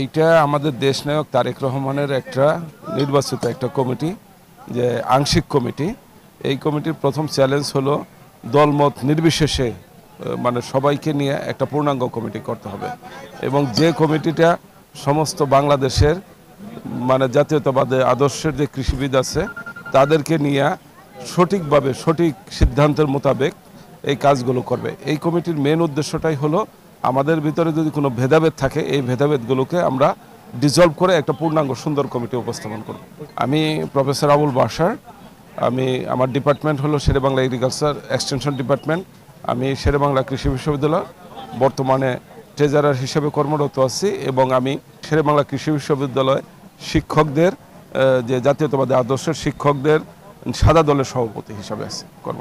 এইটা আমাদের দেশনায়ক তারেক রহমানের একটা নির্বাচিত একটা কমিটি, যে আংশিক কমিটি। এই কমিটির প্রথম চ্যালেঞ্জ হলো দলমত নির্বিশেষে মানে সবাইকে নিয়ে একটা পূর্ণাঙ্গ কমিটি করতে হবে। এবং যে কমিটিটা সমস্ত বাংলাদেশের মানে জাতীয়তাবাদে আদর্শের যে কৃষিবিদ আছে, তাদেরকে নিয়ে সঠিকভাবে সঠিক সিদ্ধান্তের মোতাবেক এই কাজগুলো করবে। এই কমিটির মেন উদ্দেশ্যটাই হলো আমাদের ভিতরে যদি কোনো ভেদাভেদ থাকে, এই ভেদাভেদগুলোকে আমরা ডিজলভ করে একটা পূর্ণাঙ্গ সুন্দর কমিটি উপস্থাপন করব। আমি প্রফেসর আবুল বাসার, আমি আমার ডিপার্টমেন্ট হলো শেরেবাংলা এগ্রিকালচার এক্সটেনশন ডিপার্টমেন্ট, আমি শেরেবাংলা কৃষি বিশ্ববিদ্যালয়, বর্তমানে ট্রেজারার হিসেবে কর্মরত আছি এবং আমি শেরেবাংলা কৃষি বিশ্ববিদ্যালয় শিক্ষকদের যে জাতীয়তাবাদী আদর্শের শিক্ষকদের সাদা দলের সভাপতি হিসাবে আছি কর্ম